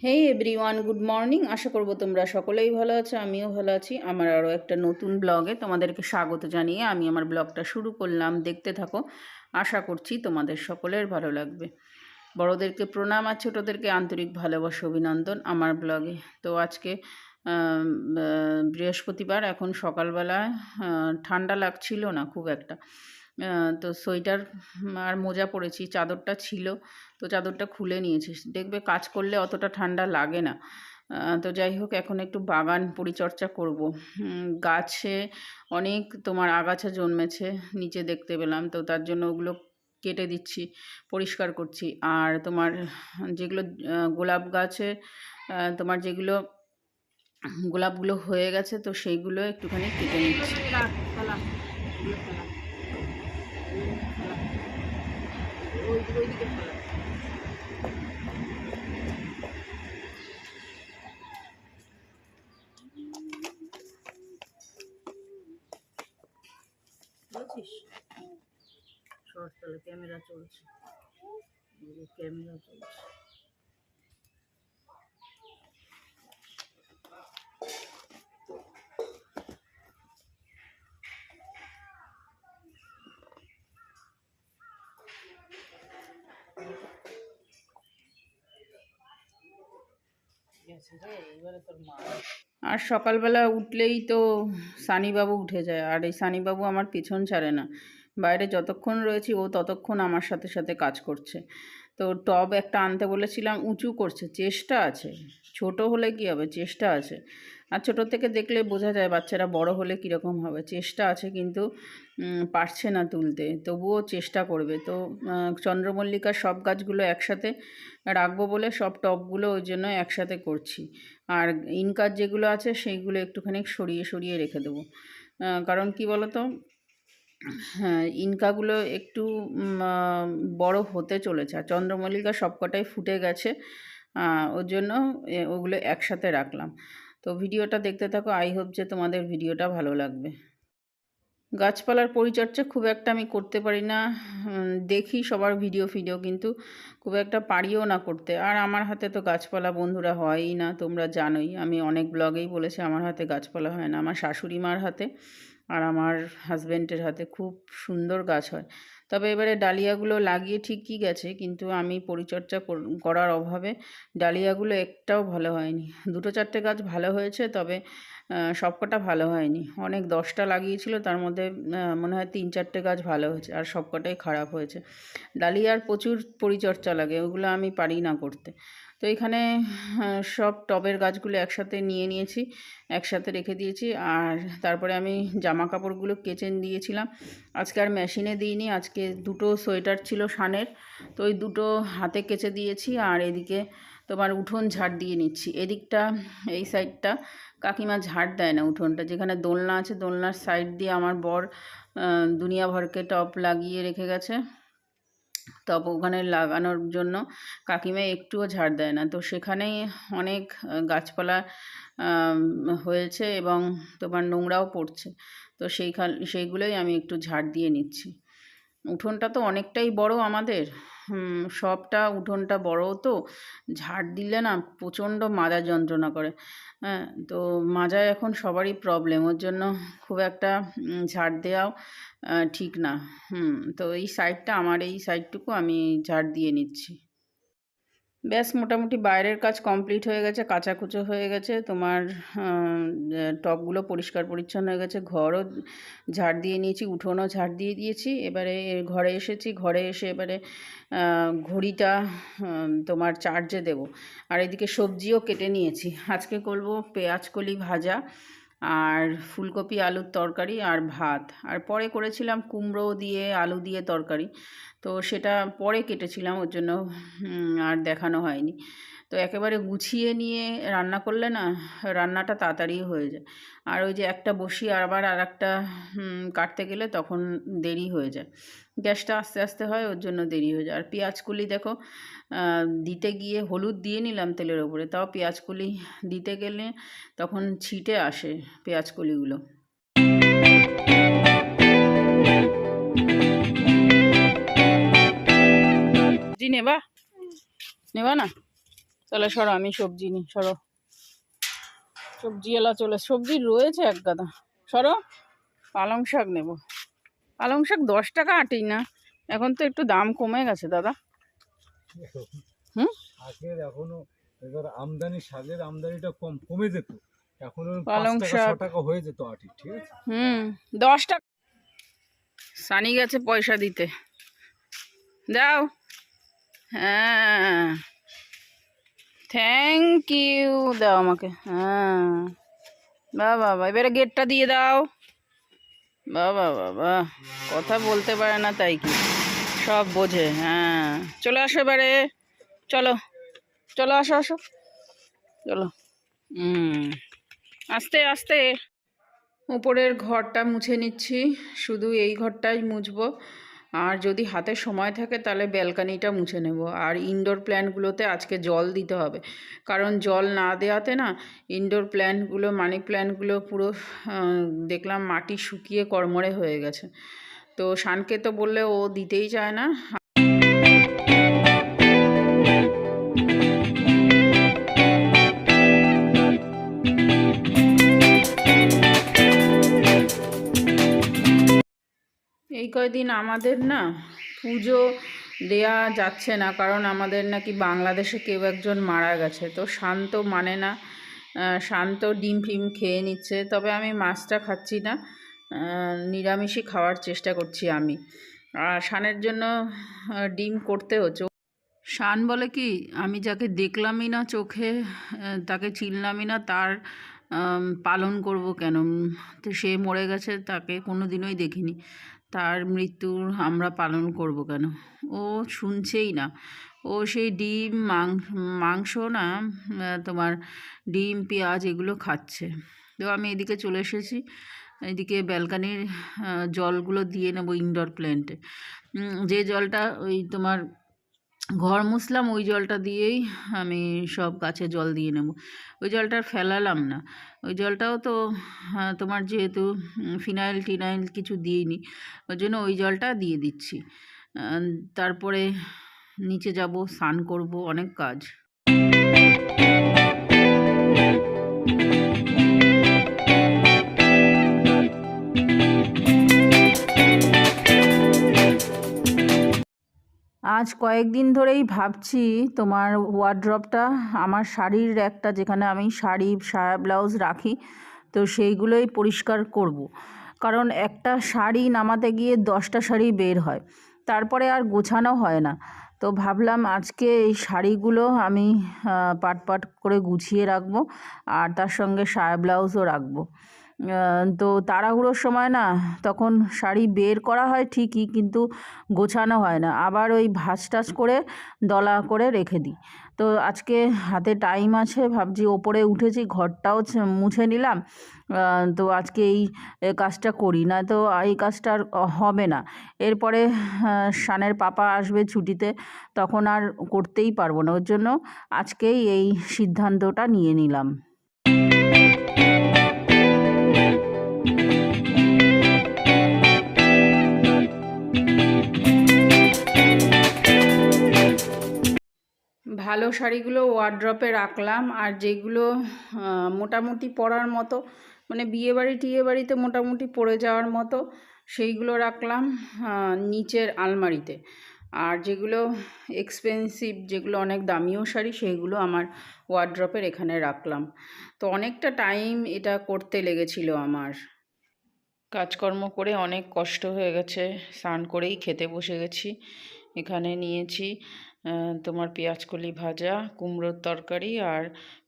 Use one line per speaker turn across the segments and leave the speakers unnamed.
হেই everyone good morning আশা করব তোমরা সকলেই ভালো আছো, আমিও ভালো আছি। আমার আরও একটা নতুন ব্লগে তোমাদেরকে স্বাগত জানিয়ে আমি আমার ব্লগটা শুরু করলাম। দেখতে থাকো, আশা করছি তোমাদের সকলের ভালো লাগবে। বড়োদেরকে প্রণাম আর ছোটোদেরকে আন্তরিক ভালোবাসা, অভিনন্দন আমার ব্লগে। তো আজকে বৃহস্পতিবার, এখন সকালবেলা ঠান্ডা লাগছিল না খুব একটা। তো সোয়েটার আর মোজা পরেছি, চাদরটা ছিল, তো চাদরটা খুলে নিয়েছিস। দেখবে কাজ করলে অতটা ঠান্ডা লাগে না। তো যাই হোক, এখন একটু বাগান পরিচর্যা করব। গাছে অনেক তোমার আগাছা জন্মেছে, নিচে দেখতে পেলাম, তো তার জন্য ওগুলো কেটে দিচ্ছি, পরিষ্কার করছি। আর তোমার যেগুলো গোলাপ গাছে তোমার যেগুলো, গোলাপগুলো হয়ে গেছে, তো সেইগুলো একটুখানি কেটে নিচ্ছি। বলছিস? শর্ট তাহলে ক্যামেরা চলছে। ক্যামেরা চলছে। আর সকালবেলা উঠলেই তো সানিবাবু উঠে যায়, আর এই সানিবাবু আমার পিছন ছাড়ে না। বাইরে যতক্ষণ রয়েছি ও ততক্ষণ আমার সাথে সাথে কাজ করছে। তো টব একটা আনতে বলেছিলাম, উঁচু করছে, চেষ্টা আছে, ছোট হলে কি হবে, চেষ্টা আছে। আর ছোটো থেকে দেখলে বোঝা যায় বাচ্চারা বড় হলে কীরকম হবে, চেষ্টা আছে কিন্তু পারছে না তুলতে, তবুও চেষ্টা করবে। তো চন্দ্রমল্লিকার সব গাছগুলো একসাথে রাখব বলে সব টবগুলো ওই জন্য একসাথে করছি। আর ইনকার যেগুলো আছে, সেইগুলো একটুখানি সরিয়ে সরিয়ে রেখে দেবো। কারণ কি বলো তো হ্যাঁ ইনকাগুলো একটু বড় হতে চলেছে। আর চন্দ্রমল্লিকা সবকটাই ফুটে গেছে। ওর জন্য ওগুলো একসাথে রাখলাম। তো ভিডিওটা দেখতে থাকো। আই হোপ যে তোমাদের ভিডিওটা ভালো লাগবে। গাছপালার পরিচর্যা খুব একটা আমি করতে পারি না। দেখি সবার ভিডিও ফিডিও, কিন্তু খুব একটা পারিও না করতে। আর আমার হাতে তো গাছপালা বন্ধুরা হয়ই না, তোমরা জানোই। আমি অনেক ব্লগেই বলেছি, আমার হাতে গাছপালা হয় না। আমার শাশুড়ি মার হাতে। আর আমার হাজব্যান্ডের হাতে খুব সুন্দর গাছ হয়। তবে এবারে ডালিয়াগুলো লাগিয়ে ঠিকই গেছে, কিন্তু আমি পরিচর্যা কর- করার অভাবে ডালিয়াগুলো একটাও ভালো হয়নি। দুটো চারটে গাছ ভালো হয়েছে, তবে সবকটা ভালো হয়নি। অনেক দশটা লাগিয়েছিল, তার মধ্যে মনে হয় তিন চারটে গাছ ভালো হয়েছে, আর সবকটাই খারাপ হয়েছে। ডালিয়ার প্রচুর পরিচর্যা লাগে, ওগুলো আমি পারি না করতে। তো এখানে সব টবের গাছগুলো একসাথে নিয়ে নিয়েছি, একসাথে রেখে দিয়েছি, আর তারপরে আমি জামা কাপড়গুলো কেচে দিয়েছিলাম। আজকে আর মেশিনে দিইনি, আজকে দুটো সোয়েটার ছিল শানের তো ওই দুটো হাতে কেচে দিয়েছি, আর এদিকে তোমার উঠোন ঝাড় দিয়ে নিচ্ছি। এদিকটা, এই সাইডটা কাকিমা ঝাড় দেয় না উঠোনটা। যেখানে দোলনা আছে, দোলনার সাইড দিয়ে আমার বর দুনিয়া ভরকে টপ লাগিয়ে রেখে গেছে। টব ওখানে লাগানোর জন্য কাকিমা একটুও ঝাড় দেয় না। তো সেখানেই অনেক গাছপালা হয়েছে এবং তোমার নোংরাও পড়ছে। তো সেইখান, সেইগুলোই আমি একটু ঝাড় দিয়ে নিচ্ছি। উঠোনটা তো অনেকটাই বড় আমাদের। সবটা উঠোনটা বড় তো। ঝাড় দিলে না প্রচণ্ড মাজা যন্ত্রণা করে। হ্যাঁ তো মাজায় এখন সবারই প্রবলেম ওর জন্য খুব একটা ঝাড় দেওয়াও ঠিক না। হুম, তো এই সাইডটা আমার এই সাইডটুকু আমি ঝাড় দিয়ে নিচ্ছি। ব্যাস মোটামুটি বাইরের কাজ কমপ্লিট হয়ে গেছে কাচাকুচো হয়ে গেছে তোমার আহ, টবগুলো পরিষ্কার পরিচ্ছন্ন হয়ে গেছে ঘরও ঝাড় দিয়ে নিয়েছি উঠোনও ঝাড় দিয়ে দিয়েছি এবারে ঘরে এসেছি ঘরে এসে এবারে ঘড়িটা তোমার চার্জে দেব আর এদিকে সবজিও কেটে নিয়েছি আজকে করব পেঁয়াজ কলি ভাজা আর ফুলকপি, আলুর তরকারি আর ভাত। আর পরে করেছিলাম কুমড়ো দিয়ে, আলু দিয়ে তরকারি। তো সেটা পরে কেটেছিলাম, ওর জন্য আর দেখানো হয়নি। তো একেবারে গুছিয়ে নিয়ে রান্না করলে না রান্নাটা তাড়াতাড়ি হয়ে যায়। আর ওই যে একটা বসি আবার আর একটা কাটতে গেলে তখন দেরি হয়ে যায়। গ্যাসটা আস্তে আস্তে হয় ওর জন্য দেরি হয়ে যায়। আর পেঁয়াজকুলি দেখো দিতে গিয়ে হলুদ দিয়ে নিলাম তেলের ওপরে তাও পেঁয়াজকুলি দিতে গেলে তখন ছিটে আসে পেঁয়াজকলিগুলো। জি নেবা? নেবা না? তাহলে সরো আমি সবজি নিই সরো। সবজি এলা চলে সবজি রয়েছে এক গাদা। সরো পালং শাক নেব। পালং শাক দশ টাকা আটি না এখন তো একটু দাম কমে গেছে দাদা। হুম?
আগের এখনও এবার আমদানি শাকের আমদানিটা কম কমে যেত। এখন
পালং শাক।
টাকা হয়ে যেত আটি ঠিক আছে?
হুম দশ টাকা। সানি গেছে পয়সা দিতে। দাও। হ্যাঁ। থ্যাংক ইউ দাও আমাকে। হ্যাঁ। বাহ বাবা এবারে গেটটা দিয়ে দাও। বাবা বাবা কথা বলতে পারে না তাই কি? সব বোঝে হ্যাঁ। চলে আসো এবারে। চলো। চলো, আসো আসো। চলো। আস্তে আস্তে। উপরের ঘরটা মুছে নিচ্ছি। শুধু এই ঘরটাই মুছবো। আর যদি হাতে সময় থাকে তাহলে ব্যালকানিটা মুছে নেব। আর ইনডোর প্ল্যান্টগুলোতে আজকে জল দিতে হবে। কারণ জল না দেওয়াতে না ইনডোর প্ল্যান্টগুলো মানি প্ল্যান্টগুলো পুরো দেখলাম মাটি শুকিয়ে কড়মড়ে হয়ে গেছে। তো শানকে তো বললে ও দিতেই চায় না। এই কয়দিন আমাদের না পুজো দেয়া যাচ্ছে না, কারণ আমাদের নাকি বাংলাদেশে কেউ একজন মারা গেছে। তো শান্ত মানে না শান্ত ডিম ফিম খেয়ে নিচ্ছে। তবে আমি মাছটা খাচ্ছি না নিরামিষই খাওয়ার চেষ্টা করছি আমি। আর শানের জন্য ডিম করতে হচ্ছে শান বলে কি, আমি যাকে দেখলামই না চোখে তাকে চিনলামই না, তার পালন করব কেন? তো সে মরে গেছে, তাকে কোনো দিনই দেখিনি। তার মৃত্যুর আমরা পালন করব কেন? ও শুনছেই না। ও সেই ডিম মাংস না তোমার ডিম, পেঁয়াজ এগুলো খাচ্ছে। তো আমি এদিকে চলে এসেছি। এদিকে ব্যালকানির জলগুলো দিয়ে নেব ইনডোর প্ল্যান্টে যে জলটা ওই তোমার ঘর মুছলাম, ওই জলটা দিয়েই আমি সব গাছে জল দিয়ে নেব। ওই জলটা ফেলালাম না। ওই জলটাও তো তোমার যেহেতু ফিনাইল টিনাইল কিছু দিইনি, ওই জন্য ওই জলটা দিয়ে দিচ্ছি। তারপরে নিচে যাব, স্নান করব, অনেক কাজ। আজ কয়েকদিন ধরেই ভাবছি তোমার ওয়ার্ড্রপটা আমার শাড়ির একটা যেখানে আমি শাড়ি সায়া ব্লাউজ রাখি, তো সেইগুলোই পরিষ্কার করব। কারণ একটা শাড়ি নামাতে গিয়ে দশটা শাড়ি বের হয়, তারপরে আর গোছানো হয় না তো ভাবলাম আজকে এই শাড়িগুলো আমি পাট পাট করে গুছিয়ে রাখব, আর তার সঙ্গে সায়া ব্লাউজও রাখব তো তাড়াহুড়োর সময় না তখন শাড়ি বের করা হয় ঠিকই কিন্তু গোছানো হয় না। আবার ওই ভাঁজ টাজ করে দলা করে রেখে দিই। তো আজকে হাতে টাইম আছে ভাবছি ওপরে উঠেছি ঘরটাও মুছে নিলাম। তো আজকে এই কাজটা করি না তো এই কাজটা আর হবে না। এরপরে আহ, শানের পাপা আসবে ছুটিতে তখন আর করতেই পারব না। ওর জন্য আজকেই এই সিদ্ধান্তটা নিয়ে নিলাম। ভালো শাড়িগুলো ওয়ার্ড্রপে রাখলাম আর যেগুলো মোটামুটি পরার মতো মানে বিয়েবাড়ি টিয়েবাড়িতে মোটামুটি পরে যাওয়ার মতো, সেইগুলো রাখলাম নিচের আলমারিতে। আর যেগুলো এক্সপেন্সিভ যেগুলো অনেক দামিও শাড়ি, সেইগুলো আমার ওয়ার্ড্রপের এখানে রাখলাম। তো অনেকটা টাইম এটা করতে লেগেছিল আমার। কাজকর্ম করে অনেক কষ্ট হয়ে গেছে, স্নান করেই খেতে বসে গেছি, এখানে নিয়েছি। তোমার পেঁয়াজকলি ভাজা কুমড়োর তরকারি আর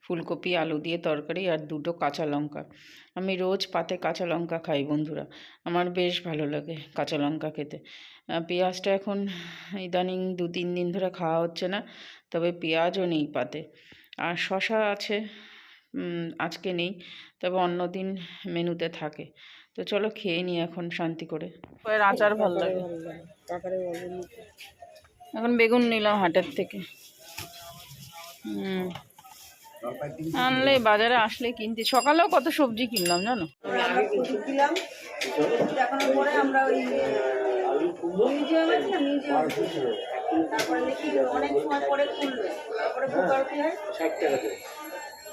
ফুলকপি আলু দিয়ে তরকারি আর দুটো কাঁচা লঙ্কা। আমি রোজ পাতে কাঁচা লঙ্কা খাই বন্ধুরা। আমার বেশ ভালো লাগে কাঁচা লঙ্কা খেতে। পেঁয়াজটা এখন ইদানিং দু তিন দিন ধরে খাওয়া হচ্ছে না তবে পেঁয়াজও নেই পাতে। আর শশা আছে আজকে নেই তবে অন্য দিন মেনুতে থাকে। তো চলো খেয়ে নিই এখন শান্তি করে। আচার ভালো লাগে। এখন বেগুন নিলাম হাটের থেকে। আনলে বাজারে আসলে কিনতে। সকালেও কত সবজি কিনলাম জানো?
তারপরে দেখি অনেক সময় পরে খুললো তারপরে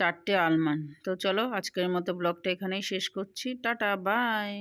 চারটে আলমান। তো চলো আজকের মতো ব্লগটা এখানেই শেষ করছি। Tata bye.